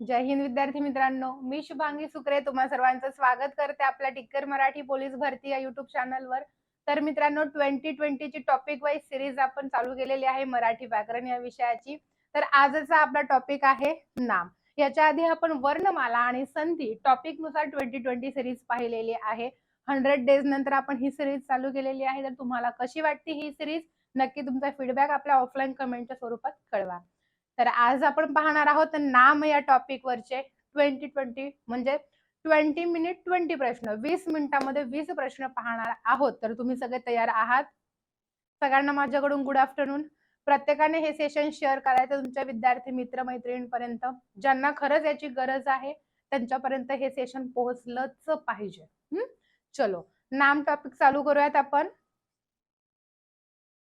जय हिंद विद्यार्थी मित्रांनो मी शुभांगी सुकरे तुम्हा सर्वांचं स्वागत करते आपल्या टिक्कर मराठी पोलीस भरती या युट्यूब चॅनलवर तर मित्रांनो ट्वेंटी ट्वेंटीची टॉपिक वाईज सिरीज आपण चालू केलेली आहे मराठी व्याकरण या विषयाची. तर आजचा आपला टॉपिक आहे नाम. याच्या आधी आपण वर्णमाला आणि संधी टॉपिकनुसार ट्वेंटी ट्वेंटी सिरीज पाहिलेली आहे. हंड्रेड डेज नंतर आपण ही सिरीज चालू केलेली आहे. तर तुम्हाला कशी वाटते ही सिरीज नक्की तुमचा फीडबॅक आपल्या ऑफलाईन कमेंटच्या स्वरूपात कळवा. तर आज आपण पाहणार आहोत नाम या टॉपिक वरचे ट्वेंटी ट्वेंटी म्हणजे ट्वेंटी मिनिट ट्वेंटी प्रश्न. वीस मिनिटांमध्ये वीस प्रश्न पाहणार आहोत. तर तुम्ही सगळे तयार आहात? सगळ्यांना माझ्याकडून गुड आफ्टरनून प्रत्येकाने हे सेशन शेअर करायचं तुमच्या विद्यार्थी मित्र मैत्रिणींपर्यंत ज्यांना खरंच याची गरज आहे त्यांच्यापर्यंत हे सेशन पोहोचलंच पाहिजे. चलो नाम टॉपिक चालू करूयात आपण.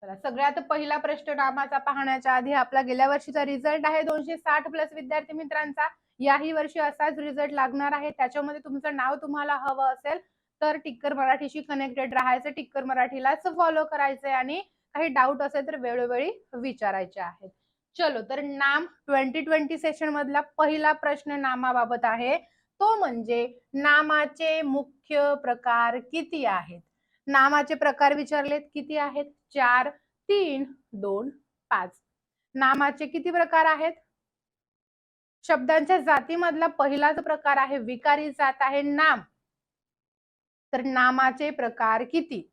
चला सगळ्यात पहिला प्रश्न नामाचा पाहण्याच्या आधी आपला गेल्या वर्षीचा रिझल्ट आहे. दोनशे साठ प्लस विद्यार्थी मित्रांचा याही वर्षी असाच रिझल्ट लागणार आहे. त्याच्यामध्ये तुमचं नाव तुम्हाला हवं असेल तर टिक्कर मराठीशी कनेक्टेड राहायचं टिक्कर मराठीलाच फॉलो करायचंय आणि काही डाऊट असेल तर वेळोवेळी विचारायचे आहेत. चलो तर नाम ट्वेंटी ट्वेंटी सेशन मधला पहिला प्रश्न नामाबाबत आहे. तो म्हणजे नामाचे मुख्य प्रकार किती आहेत? नामाचे प्रकार विचारलेत किती आहेत? चार तीन दोन पाच. नामाचे किती प्रकार आहेत? शब्दांच्या जातीमधला पहिलाच प्रकार आहे विकारी जात आहे नाम. तर नामाचे प्रकार किती?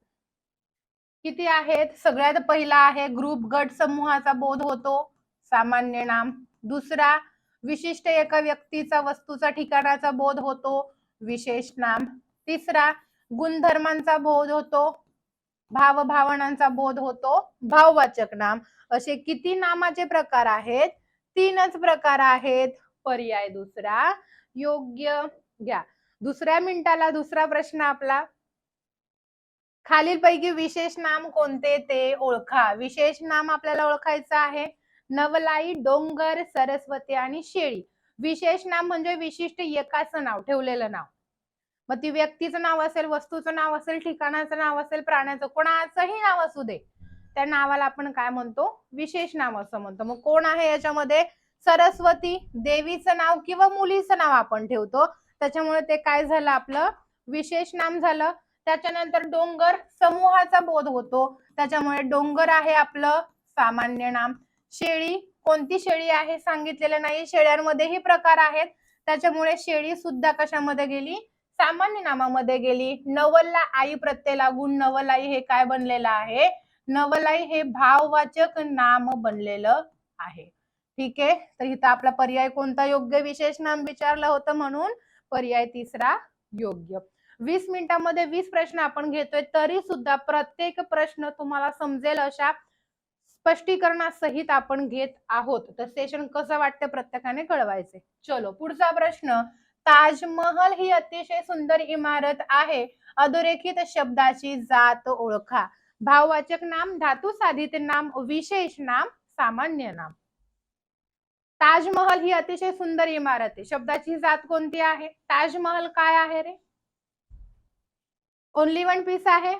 किती आहेत? सगळ्यात पहिला आहे ग्रुप गट समूहाचा बोध होतो. सामान्य नाम. दुसरा विशिष्ट एका व्यक्तीचा वस्तूचा ठिकाणाचा बोध होतो. विशेष नाम. तिसरा गुणधर्मांचा बोध होतो. भावभावनांचा बोध होतो. भाववाचक नाम. असे किती नामाचे प्रकार आहेत? तीनच प्रकार आहेत. पर्याय दुसरा. योग्य घ्या. दुसऱ्या मिनिटाला दुसरा प्रश्न आपला. खालीलपैकी विशेष नाम कोणते ते ओळखा. विशेष नाम आपल्याला ओळखायचं आहे. नवलाई डोंगर सरस्वती आणि शेळी. विशेष नाम म्हणजे विशिष्ट एकाचं नाव ठेवलेलं नाव. मग ती व्यक्तीचं नाव असेल वस्तूचं नाव असेल ठिकाणाचं नाव असेल प्राण्याचं कोणाचंही नाव असू दे. त्या नावाला आपण काय म्हणतो? विशेष नाम असं म्हणतो. मग कोण आहे याच्यामध्ये? सरस्वती देवीचं नाव किंवा मुलीचं नाव आपण ठेवतो. त्याच्यामुळे ते काय झालं आपलं? विशेष नाम झालं. त्याच्यानंतर डोंगर समूहाचा बोध होतो. त्याच्यामुळे डोंगर आहे आपलं सामान्य नाम. शेळी कोणती शेळी आहे सांगितलेलं नाही शेळ्यांमध्येही प्रकार आहेत. त्याच्यामुळे शेळी सुद्धा कशामध्ये गेली? सामान्य नामामध्ये गेली. नवलला आई प्रत्यय लागून नवलाई हे काय बनलेलं आहे? नवलाई हे भाववाचक नाम बनलेलं आहे. ठीक आहे? तर इथं आपला पर्याय कोणता? योग्य विशेष नाम विचारलं होतं म्हणून. पर्याय तिसरा योग्य. वीस मिनिटांमध्ये वीस प्रश्न आपण घेतोय. तरी सुद्धा प्रत्येक प्रश्न तुम्हाला समजेल अशा स्पष्टीकरणासहित आपण घेत आहोत. तर सेशन कसं वाटतं प्रत्येकाने कळवायचे चलो पुढचा प्रश्न. ताजमहल ही अतिशय सुंदर इमारत आहे. अधोरेखित शब्दाची जात ओळखा. भाववाचक नाम धातू साधित नाम विशेष नाम सामान्य नाम. ताजमहल ही अतिशय सुंदर इमारत आहे. शब्दाची जात कोणती आहे? ताजमहल काय आहे रे? ओनली वन पीस आहे.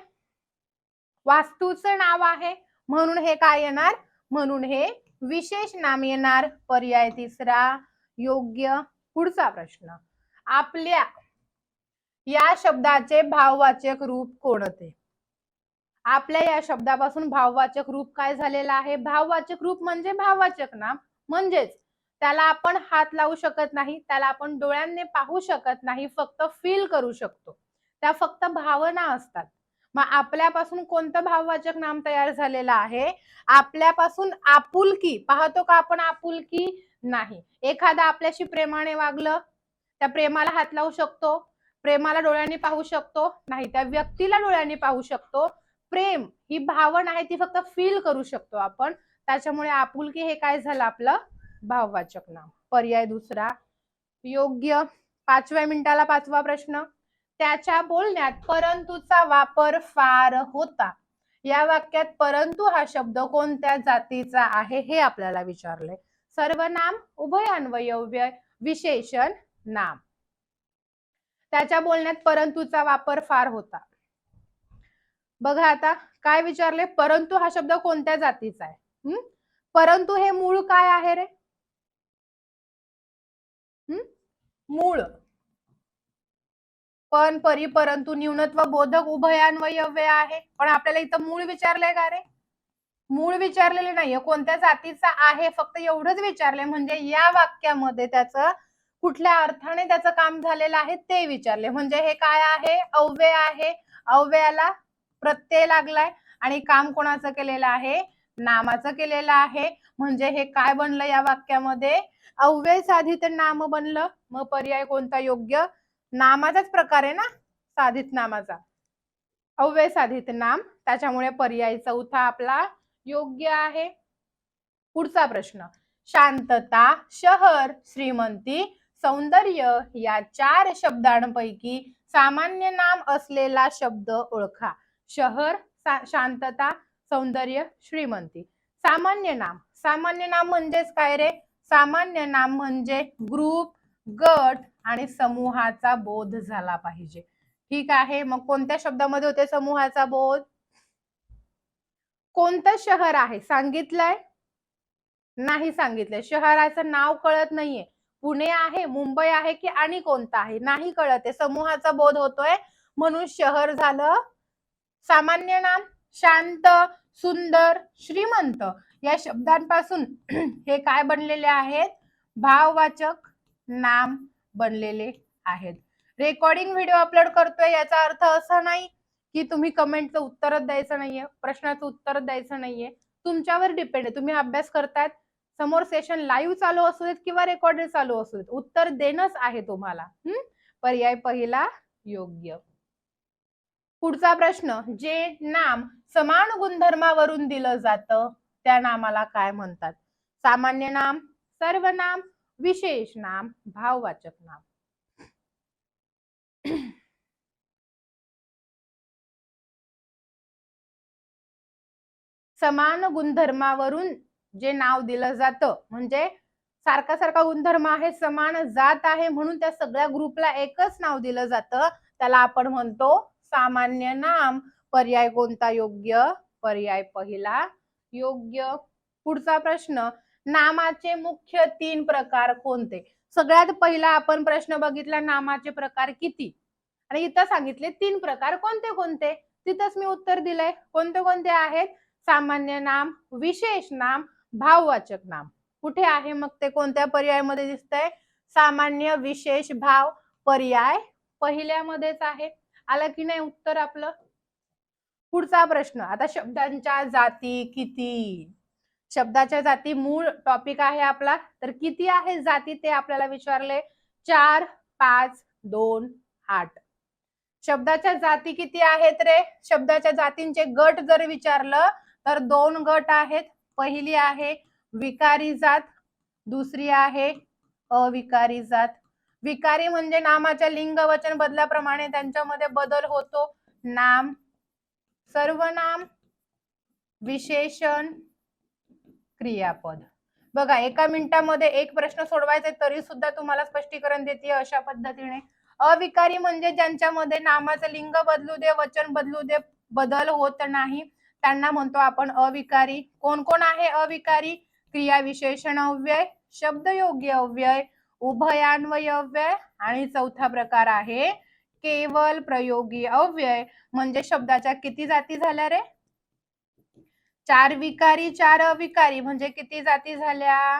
वास्तूचं नाव आहे. म्हणून हे काय येणार? म्हणून हे विशेष नाम येणार. पर्याय तिसरा. योग्य. पुढचा प्रश्न. आपल्या या शब्दाचे भाववाचक रूप कोणते? आपल्या या शब्दापासून भाववाचक रूप काय झालेलं आहे? भाववाचक रूप म्हणजे भाववाचक नाम म्हणजेच त्याला आपण हात लावू शकत नाही त्याला आपण डोळ्यांनी पाहू शकत नाही फक्त फील करू शकतो. त्या फक्त भावना असतात. मग आपल्यापासून कोणतं भाववाचक नाम तयार झालेलं आहे? आपल्यापासून आपुलकी. पाहतो का आपण आपुलकी? नाही. एखादा आपल्याशी प्रेमाने वागलं त्या प्रेमाला हात लावू शकतो प्रेमाला डोळ्यांनी पाहू शकतो नाही त्या व्यक्तीला डोळ्यांनी पाहू शकतो. प्रेम ही भावना आहे ती फक्त फील करू शकतो आपण. त्याच्यामुळे आपुलकी हे काय झालं आपलं? भाववाचक नाम पर्याय दुसरा. योग्य पाचव्या मिनिटाला पाचवा प्रश्न. त्याच्या बोलण्यात परंतुचा वापर फार होता. या वाक्यात परंतु हा शब्द कोणत्या जातीचा आहे हे आपल्याला विचारले सर्वनाम उभयान्वयव्य विशेषण नाम. त्याच्या बोलण्यात परंतुचा वापर फार होता. बघा आता काय विचारले? परंतु हा शब्द कोणत्या जातीचा आहे? हम्म परंतु हे मूळ काय आहे रे? मूळ. पण परी परंतु न्यूनत्व बोधक उभयान्वयव्य आहे. पण आपल्याला इथं मूळ विचारलंय का रे? मूळ विचारलेले नाहीये. कोणत्या जातीचा आहे? फक्त एवढंच विचारले म्हणजे या वाक्यामध्ये त्याचं कुठल्या अर्थाने त्याचं काम झालेलं आहे ते विचारले. म्हणजे हे काय आहे? अव्यय आहे. अव्ययाला प्रत्यय लागलाय आणि काम कोणाचं केलेलं आहे? नामाचं केलेलं आहे. म्हणजे हे काय बनलं या वाक्यामध्ये? अव्यय साधित नाम बनलं. मग पर्याय कोणता योग्य? नामाचाच प्रकार आहे ना? साधित नामाचा. अव्यय साधित नाम. त्याच्यामुळे पर्याय चौथा आपला योग्य आहे. पुढचा प्रश्न. शांतता शहर श्रीमंती सौंदर्य या चार शब्दांपैकी सामान्य नाम असलेला शब्द ओळखा. शहर शांतता सौंदर्य श्रीमंती. सामान्य नाम. सामान्य नाम म्हणजेच काय रे? सामान्य नाम म्हणजे ग्रुप गट आणि समूहाचा बोध झाला पाहिजे. ठीक आहे मग कोणत्या शब्दामध्ये होते समूहाचा बोध? कोणतं शहर आहे? सांगितलंय? नाही सांगितलंय. शहराचं नाव कळत नाहीये. पुणे आहे मुंबई आहे की आणि कोणतं आहे? नाही कळत आहे. समूहाचा बोध होतोय. म्हणून शहर झालं सामान्य नाम शांत सुंदर श्रीमंत. या शब्दांपासून हे काय बनलेले आहेत? भाववाचक नाम बनलेले आहेत. रेकॉर्डिंग व्हिडिओ अपलोड करतोय याचा अर्थ असा नाही की तुम्ही कमेंटचं उत्तरच द्यायचं नाहीये प्रश्नाचं उत्तर द्यायचं नाहीये. तुमच्यावर डिपेंड आहे. तुम्ही अभ्यास करतायत समोर सेशन लाईव्ह चालू असू देत किंवा रेकॉर्डेड चालू असू देत. उत्तर देणंच आहे तुम्हाला. हम्म? पर्याय पहिला योग्य. पुढचा प्रश्न जे नाम समान गुणधर्मावरून दिलं जातं त्या नामाला काय म्हणतात? सामान्य नाम सर्वनाम विशेष नाम भाववाचक नाम. समान गुणधर्मावरून जे नाव दिलं जातं. म्हणजे सारखा सारखा गुणधर्म आहे समान जात आहे म्हणून त्या सगळ्या ग्रुपला एकच नाव दिलं जातं. त्याला आपण म्हणतो सामान्य नाम पर्याय कोणता योग्य? पर्याय पहिला योग्य. पुढचा प्रश्न नामाचे मुख्य तीन प्रकार कोणते? सगळ्यात पहिला आपण प्रश्न बघितला नामाचे प्रकार किती? आणि इथं सांगितले तीन प्रकार कोणते कोणते? तिथंच मी उत्तर दिलंय. कोणते कोणते आहेत? सामान्य नाम विशेष नाम भाववाचक नाम. कुठे आहे मग ते कोणत्या पर्यायामध्ये दिसतंय? सामान्य विशेष भाव पर्याय पहिल्यामध्येच आहे. आलं की नाही उत्तर आपलं? पुढचा प्रश्न. आता शब्दांच्या जाती किती? शब्दाच्या जाती मूळ टॉपिक आहे आपला. तर किती आहे जाती ते आपल्याला विचारले? चार पाच दोन आठ. शब्दाच्या जाती किती आहेत रे? शब्दाच्या जातींचे गट जर विचारलं तर दोन गट आहेत. पहिली आहे विकारी जात दुसरी आहे अविकारी जात. विकारी म्हणजे नामाच्या लिंग वचन बदलाप्रमाणे त्यांच्यामध्ये बदल होतो. नाम सर्वनाम विशेषण क्रियापद. बघा एका मिनिटामध्ये एक प्रश्न सोडवायचा तरी सुद्धा तुम्हाला स्पष्टीकरण देते अशा पद्धतीने. अविकारी म्हणजे ज्यांच्यामध्ये नामाचं लिंग बदलू दे वचन बदलू दे बदल होत नाही. त्यांना म्हणतो आपण अविकारी. कोण कोण आहे अविकारी? क्रिया विशेषण अव्यय शब्द योग्य अव्यय उभयान्वय अव्यय आणि चौथा प्रकार आहे केवल प्रयोगी अव्यय म्हणजे शब्दाच्या किती जाती झाल्या रे? चार विकारी चार अविकारी. म्हणजे किती जाती झाल्या?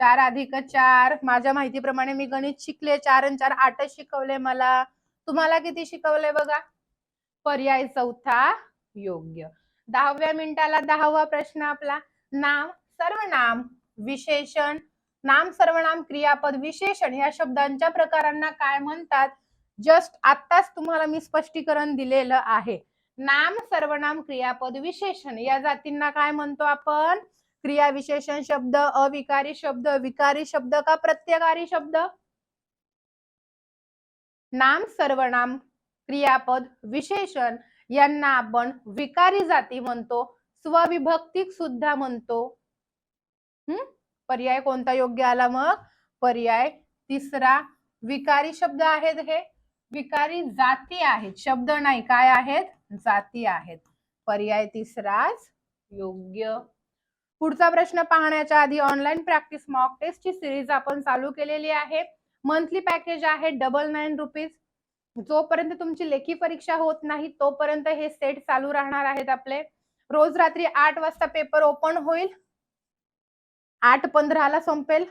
चार अधिक चार. माझ्या माहितीप्रमाणे मी गणित शिकले. चार आणि चार आठ शिकवले मला. तुम्हाला किती शिकवले बघा? पर्याय चौथा योग्य. दहाव्या मिनिटाला दहावा प्रश्न आपला. नाम सर्वनाम विशेषण. नाम सर्वनाम क्रियापद विशेषण या शब्दांच्या प्रकारांना काय म्हणतात? जस्ट आत्ताच तुम्हाला मी स्पष्टीकरण दिलेलं आहे. नाम सर्वनाम क्रियापद विशेषण या जातींना काय म्हणतो आपण? क्रिया विशेषण शब्द अविकारी शब्द विकारी शब्द का प्रत्यकारी शब्द? नाम सर्वनाम क्रियापद विशेषण. यांना आपण विकारी जाती म्हणतो स्वविभक्तिक सुद्धा म्हणतो. हम्म पर्याय कोणता योग्य आला मग? पर्याय तिसरा विकारी शब्द आहेत हे. विकारी जाती आहेत. शब्द नाही काय आहेत? जाती आहेत. पर्याय तिसराच योग्य. पुढचा प्रश्न पाहण्याच्या आधी ऑनलाईन प्रॅक्टिस मॉक टेस्ट ची सिरीज आपण चालू केलेली आहे. मंथली पॅकेज आहे डबल नाईन रुपीज जोपर्यंत तुमची लेखी परीक्षा होत नाही तोपर्यंत हे सेट चालू राहणार आहेत आपले. रोज रात्री आठ वाजता पेपर ओपन होईल. आठ पंधराला संपेल.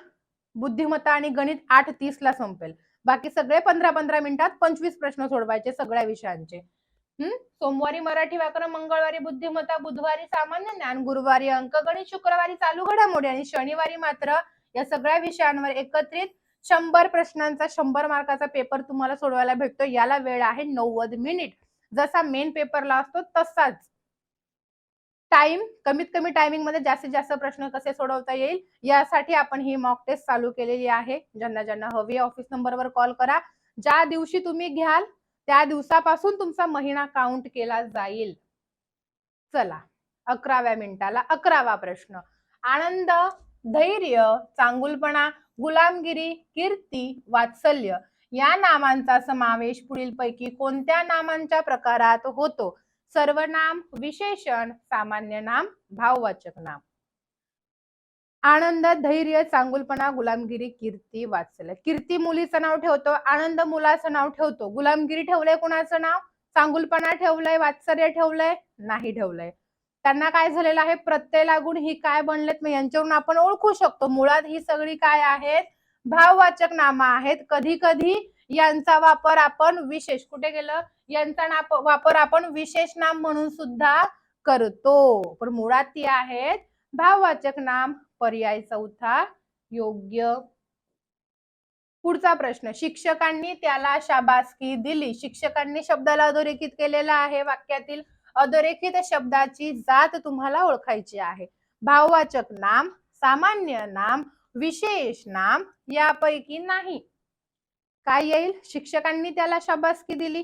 बुद्धिमत्ता आणि गणित आठ तीस ला संपेल. बाकी सगळे पंधरा पंधरा मिनिटात पंचवीस प्रश्न सोडवायचे सगळ्या विषयांचे. हम्म सोमवारी मराठी व्याकरण मंगळवारी बुद्धिमत्ता बुधवारी सामान्य ज्ञान गुरुवारी अंक गणित शुक्रवारी चालू घडामोडी आणि शनिवारी मात्र या सगळ्या विषयांवर एकत्रित शंभर प्रश्नांचा शंभर मार्काचा पेपर तुम्हाला सोडवायला भेटतो याला वेळ आहे नव्वद मिनिट जसा मेन पेपरला असतो तसाच. टाइम कमीत कमी टायमिंगमध्ये जास्तीत जास्त प्रश्न कसे सोडवता येईल यासाठी आपण ही मॉक टेस्ट चालू केलेली आहे. ज्यांना ज्यांना हवी ऑफिस नंबरवर कॉल करा. ज्या दिवशी तुम्ही घ्याल त्या दिवसापासून तुमचा महिना काउंट केला जाईल. चला अकराव्या मिनिटाला अकरावा प्रश्न. आनंद धैर्य चांगुलपणा गुलामगिरी कीर्ती वात्सल्य या नामांचा समावेश पुढीलपैकी कोणत्या नामांच्या प्रकारात होतो? सर्वनाम विशेषण सामान्य नाम भाववाचक नाम. आनंद धैर्य चांगुलपणा गुलामगिरी कीर्ती वात्सल्य. कीर्ती मुलीचं नाव ठेवतो आनंद मुलाचं नाव ठेवतो. गुलामगिरी ठेवलंय कुणाचं नाव? चांगुलपणा ठेवलंय वात्सल्य ठेवलंय नाही ठेवलंय. त्यांना काय झालेलं आहे? प्रत्यय लागून ही काय बनलेत? मग यांच्यावरून आपण ओळखू शकतो. मुळात ही सगळी काय आहेत? भाववाचक नाम आहेत. कधी कधी यांचा वापर आपण विशेष कुठे गेलं? यांचा नाप वापर आपण विशेष नाम म्हणून सुद्धा करतो. पण मुळात ती आहेत भाववाचक नाम पर्याय चौथा योग्य. पुढचा प्रश्न शिक्षकांनी त्याला शाबासकी दिली. शिक्षकांनी शब्दाला अधोरेखित केलेला आहे वाक्यातील अधोरेखित शब्दाची जात तुम्हाला ओळखायची आहे. भाववाचक नाम सामान्य नाम विशेष नाम यापैकी नाही. काय येईल? शिक्षकांनी त्याला शाबासकी दिली.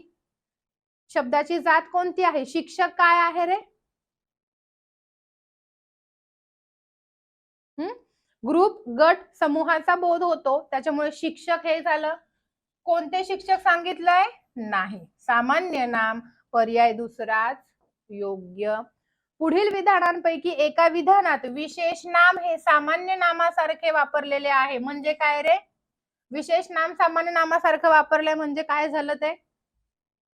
शब्दाची जात कोणती आहे? शिक्षक काय आहे रे? ग्रुप गट समूहाचा बोध होतो. त्याच्यामुळे शिक्षक हे झालं. कोणते शिक्षक सांगितलंय? नाही. सामान्य नाम पर्याय दुसराच. योग्य. पुढील विधानांपैकी एका विधानात विशेष नाम हे सामान्य नामासारखे वापरलेले आहे. म्हणजे काय रे? विशेष नाम सामान्य नामासारखं वापरलंय म्हणजे काय झालं ते?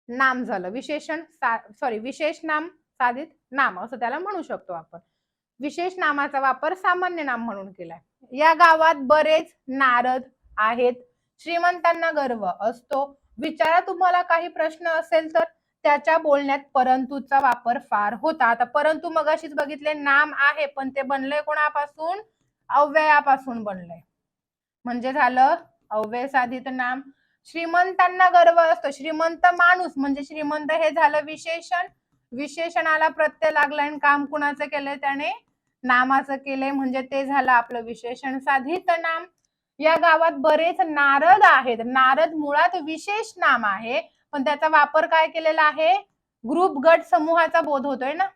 नाम झालं. विशेषण सॉरी विशेष नाम साधित नाम असं त्याला म्हणू शकतो आपण. विशेष नामाचा वापर सामान्य नाम म्हणून केलाय. या गावात बरेच नारद आहेत. श्रीमंतांना गर्व असतो. विचारा तुम्हाला काही प्रश्न असेल तर. त्याच्या बोलण्यात परंतुचा वापर फार होता. आता परंतु मगाशीच बघितले नाम आहे पण ते बनलंय कोणापासून? अव्ययापासून बनलंय. म्हणजे झालं अव्यय साधित नाम. श्रीमंतांना गर्व असतो. श्रीमंत माणूस म्हणजे श्रीमंत हे झालं विशेषण. विशेषणाला प्रत्यय लागलाय आणि काम कुणाचं केलंय? त्याने नामाचं केलंय. म्हणजे ते झालं आपलं विशेषण साधित नाम. या गावात बरेच नारद आहेत. नारद मुळात विशेष नाम आहे. पण त्याचा वापर काय केलेला आहे? ग्रुप गट समूहाचा बोध होतोय ना?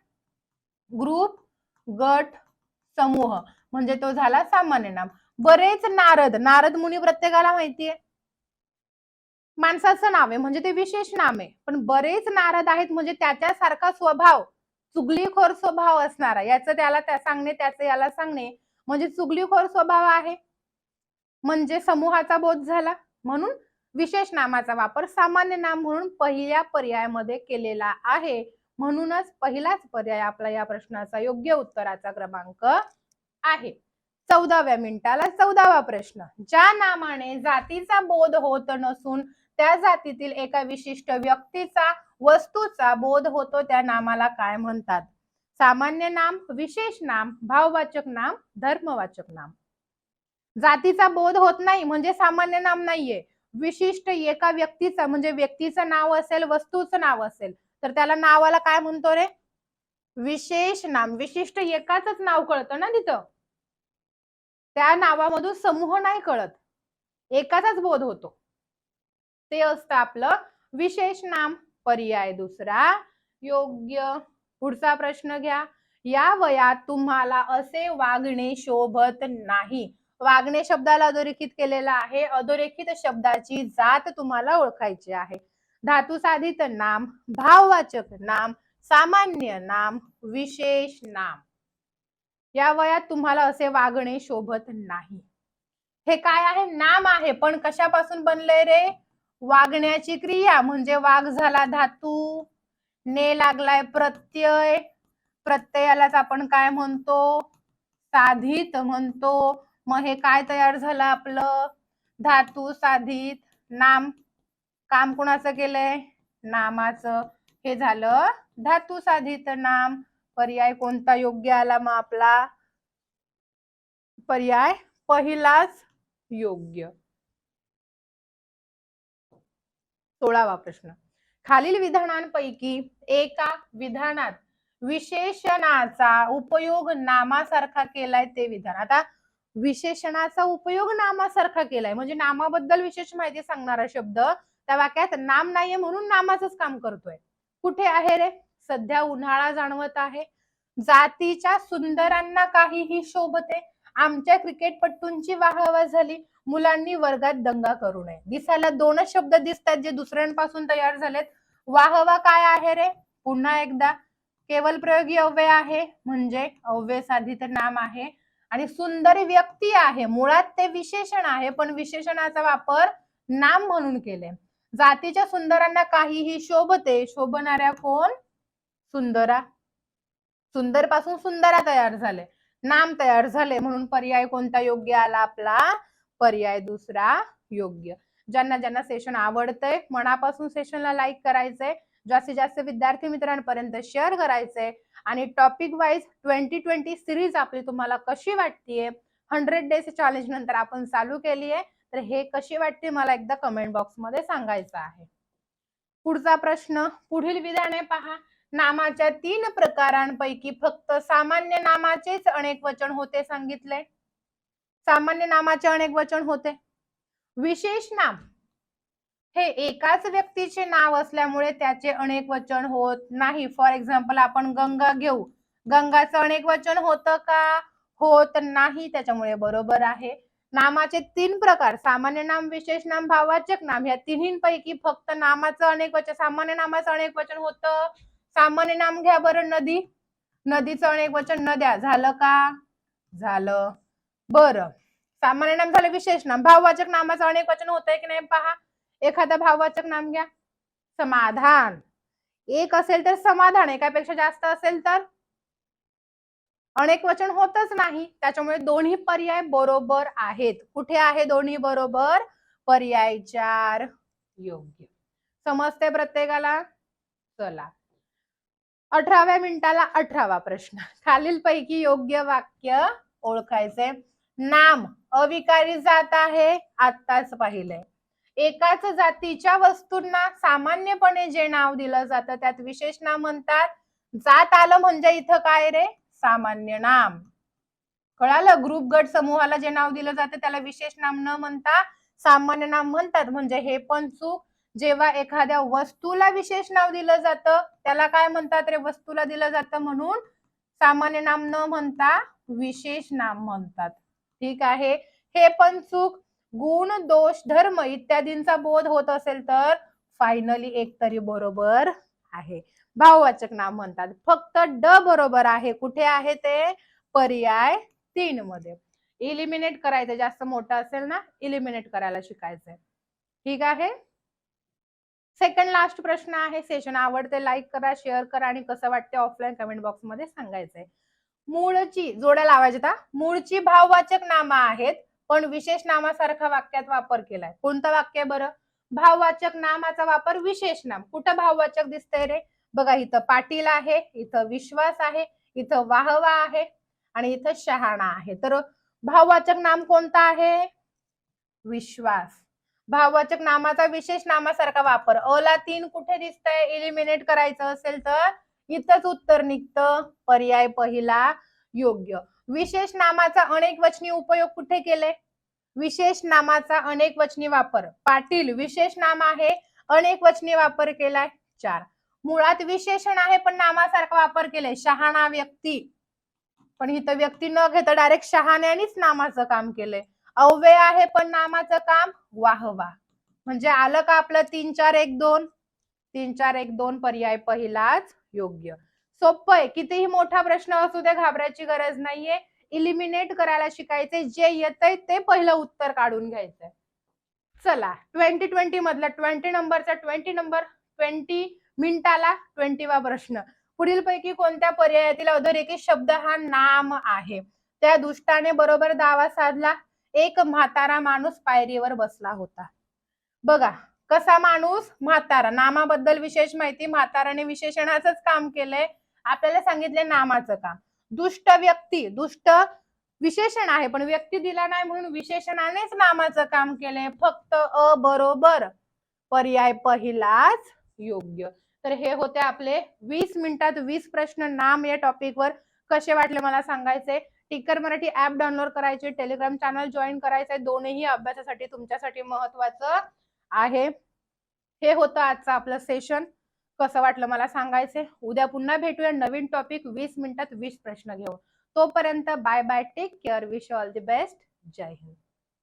ग्रुप गट समूह. म्हणजे तो झाला सामान्य नाम. बरेच नारद नारद मुनी प्रत्येकाला माहितीये. माणसाचं नाव आहे म्हणजे ते विशेष नाम आहे. पण बरेच नारद आहेत म्हणजे त्याच्यासारखा स्वभाव चुगलीखोर स्वभाव असणारा. याचं त्याला त्या सांगणे त्याचं याला सांगणे. म्हणजे चुगलीखोर स्वभाव आहे. म्हणजे समूहाचा बोध झाला. म्हणून विशेष नामाचा वापर सामान्य नाम म्हणून पहिल्या पर्यायामध्ये केलेला आहे. म्हणूनच पहिलाच पर्याय आपला या प्रश्नाचा योग्य उत्तराचा क्रमांक आहे. चौदाव्या मिनिटाला चौदावा प्रश्न. ज्या नामाने जातीचा बोध होत नसून त्या जातीतील एका विशिष्ट व्यक्तीचा वस्तूचा बोध होतो त्या नामाला काय म्हणतात? सामान्य नाम विशेष नाम भाववाचक नाम धर्मवाचक नाम. जातीचा बोध होत नाही म्हणजे सामान्य नाम नाहीये. विशिष्ट एका व्यक्तीचं म्हणजे व्यक्तीचं नाव असेल वस्तूचं नाव असेल तर त्याला नावाला काय म्हणतो रे? विशेष नाम विशिष्ट एकाच नाव कळतं ना तिथं. त्या नावामधून समूह नाही कळत. एकाचाच बोध होतो. ते असतं आपलं विशेष नाम पर्याय दुसरा योग्य पुढचा प्रश्न घ्या. या वयात तुम्हाला असे वागणे शोभत नाही. वागणे शब्दाला अधोरेखित केलेला आहे. अधोरेखित शब्दाची जात तुम्हाला ओळखायची आहे. धातू साधित नाम भाववाचक नाम सामान्य नाम विशेष नाम. या वयात तुम्हाला असे वागणे शोभत नाही. हे काय आहे? नाम आहे. पण कशापासून बनलंय रे? वागण्याची क्रिया म्हणजे वाघ झाला धातू. ने लागलाय प्रत्यय. प्रत्ययालाच आपण काय म्हणतो? साधित म्हणतो. मग हे काय तयार झालं आपलं? धातू साधित नाम. काम कुणाचं केलंय? नामाचं. हे झालं धातू साधित नाम. पर्याय कोणता योग्य आला मग आपला? पर्याय पहिलाच योग्य. सोळावा प्रश्न. खालील विधानांपैकी एका विधानात विशेषणाचा उपयोग नामासारखा केलाय ते विधान. आता विशेषणाचा उपयोग नामासारखा केलाय. म्हणजे नामाबद्दल विशेष माहिती सांगणारा शब्द त्या वाक्यात नाम नाहीये म्हणून नामाचंच काम करतोय. कुठे आहे रे? सध्या उन्हाळा जाणवत आहे. जातीच्या सुंदरांना काहीही शोभते. आमच्या क्रिकेटपट्टूंची वाहवा झाली. मुलांनी वर्गात दंगा करू नये. दिसायला दोनच शब्द दिसतात जे दुसऱ्यांपासून तयार झालेत. वाहवा काय आहे रे? पुन्हा एकदा. केवल प्रयोगी अव्यय आहे. म्हणजे अव्यय साधित नाम आहे. आणि सुंदर व्यक्ती आहे. मुळात ते विशेषण आहे पण विशेषणाचा वापर नाम म्हणून केले. जातीच्या सुंदरांना काहीही शोभते शोभणाऱ्या कोण? सुंदरा. सुंदरपासून सुंदरा तयार झाले. नाम तयार झाले म्हणून पर्याय कोणता? योग्य आला आपला पर्याय दुसरा योग्य. ज्यांना ज्यांना सेशन आवडतंय मनापासून सेशनला लाईक करायचंय. जास्तीत जास्त विद्यार्थी मित्रांपर्यंत शेअर करायचंय. आणि topic wise twenty twenty series आपली तुम्हाला कशी वाटतेय? हंड्रेड डेज चॅलेंज नंतर आपण चालू केली आहे तर हे कशी वाटते मला एकदा कमेंट बॉक्समध्ये सांगायचं आहे. पुढचा प्रश्न पुढील विधाने पहा. नामाच्या तीन प्रकारांपैकी फक्त सामान्य नामाचेच अनेक वचन होते सांगितले. सामान्य नामाचे अनेक वचन होते. विशेष नाम हे एकाच व्यक्तीचे नाव असल्यामुळे त्याचे अनेक वचन होत नाही. फॉर एक्झाम्पल आपण गंगा घेऊ. गंगाचं अनेक वचन होतं का? होत नाही. त्याच्यामुळे बरोबर आहे. नामाचे तीन प्रकार सामान्य नाम विशेष नाम भाववाचक नाम या तिन्हींपैकी फक्त नामाचं अनेक वचन सामान्य नामाचं अनेक वचन होतं. सामान्य नाम घ्या बरं नदी. नदीचं अनेक वचन नद्या झालं का? झालं. बरं. सामान्य नाम झालं विशेष नाम. भाववाचक नामाचं अनेक वचन होतंय की नाही पहा? एखादा भाववाचक नाम घ्या. समाधान. एक असेल तर समाधान एकापेक्षा जास्त असेल तर? अनेक वचन होतच नाही. त्याच्यामुळे दोन्ही पर्याय बरोबर आहेत. कुठे आहे दोन्ही बरोबर? पर्याय चार. योग्य. समजते प्रत्येकाला? चला. अठराव्या मिनिटाला अठरावा प्रश्न. खालीलपैकी योग्य वाक्य ओळखायचे नाम. अविकारी जात आहे. आत्ताच पाहिलंय एकाच जातीच्या वस्तूंना सामान्यपणे जे नाव दिलं जातं त्यात विशेष नाम म्हणतात. जात आलं म्हणजे इथं काय रे? सामान्य नाम. कळालं? ग्रुप गट समूहाला जे नाव दिलं जातं त्याला विशेष नाम न म्हणता सामान्य नाम म्हणतात. म्हणजे हे पण चूक. जेव्हा एखाद्या वस्तूला विशेष नाव दिलं जातं त्याला काय म्हणतात रे? वस्तूला दिलं जातं म्हणून सामान्य नाम न म्हणता विशेष नाम म्हणतात. ठीक आहे? हे पण चूक. गुण दोष धर्म इत्यादींचा बोध होत असेल तर फायनली एक तरी बरोबर आहे. भाववाचक नाम म्हणतात. फक्त ड बरोबर आहे. कुठे आहे ते? पर्याय तीन मध्ये. इलिमिनेट करायचं जास्त मोठं असेल ना इलिमिनेट करायला शिकायचंय. ठीक आहे? सेकंड लास्ट प्रश्न आहे. सेशन आवडते लाईक करा शेअर करा आणि कसं वाटते ऑफलाईन कमेंट बॉक्समध्ये सांगायचंय. मूळची जोड्या लावायच्या मूळची भाववाचक नामं आहेत. पण विशेष नामासारखा वाक्यात वापर केलाय. कोणतं वाक्य बरं? भाववाचक नामाचा वापर विशेष नाम. कुठं भाववाचक दिसतंय रे? बघा इथं पाटील आहे इथं विश्वास आहे इथं वाहवा आहे आणि इथं शहाणा आहे. तर भाववाचक नाम कोणता आहे? विश्वास. भाववाचक नामाचा विशेष नामासारखा वापर. अला तीन कुठे दिसतंय? इलिमिनेट करायचं असेल तर इथंच उत्तर निघतं. पर्याय पहिला योग्य. विशेष नामाचा अनेक वचनी उपयोग कुठे केले? विशेष नामाचा अनेक वचनी वापर. पाटील विशेष नाम आहे. अनेक वचनी वापर केलाय. चार. मुळात विशेषण आहे पण नामासारखा वापर केलाय. शहाणा व्यक्ती. पण इथं व्यक्ती न घेता डायरेक्ट शहाण्यानेच नामाचं काम केलंय. अव्यय आहे पण नामाचं काम वाहवा. म्हणजे आलं का आपलं तीन चार एक दोन? तीन चार एक दोन पर्याय पहिलाच योग्य. सोपं आहे. कितीही मोठा प्रश्न असू दे घाबरायची गरज नाहीये. इलिमिनेट करायला शिकायचे. जे येतंय ते पहिलं उत्तर काढून घ्यायचंय. चला ट्वेंटी ट्वेंटी मधला ट्वेंटी नंबरचा ट्वेंटी नंबर ट्वेंटी मिनिटाला ट्वेंटीवा प्रश्न. पुढील पैकी कोणत्या पर्यायातील अधोरेखित शब्द हा नाम आहे? त्या दुष्टाने बरोबर दावा साधला. एक म्हातारा माणूस पायरीवर बसला होता. बघा कसा माणूस? म्हातारा. नामाबद्दल विशेष माहिती. म्हाताराने विशेषणाचंच काम केलंय. आपल्याला सांगितले नामाचं काम. दुष्ट व्यक्ती दुष्ट विशेषण आहे पण व्यक्ती दिला नाही म्हणून विशेषणानेच नामाचं काम केलंय. फक्त अ बरोबर. पर्याय पहिलाच योग्य. तर हे होते आपले वीस मिनिटात वीस प्रश्न नाम या टॉपिकवर कसे वाटले मला सांगायचे? टिकर मराठी ऍप डाउनलोड करायचे टेलिग्राम चॅनल जॉईन करायचंय. दोन्ही अभ्यासासाठी तुमच्यासाठी महत्वाचं आहे. हे होतं आजचं आपलं सेशन कसं वाटलं मला सांगायचे? उद्या पुन्हा भेटूया नवीन टॉपिक वीस मिनिटात वीस प्रश्न घेऊन. तोपर्यंत bye bye take care wish all the best Jai Hind.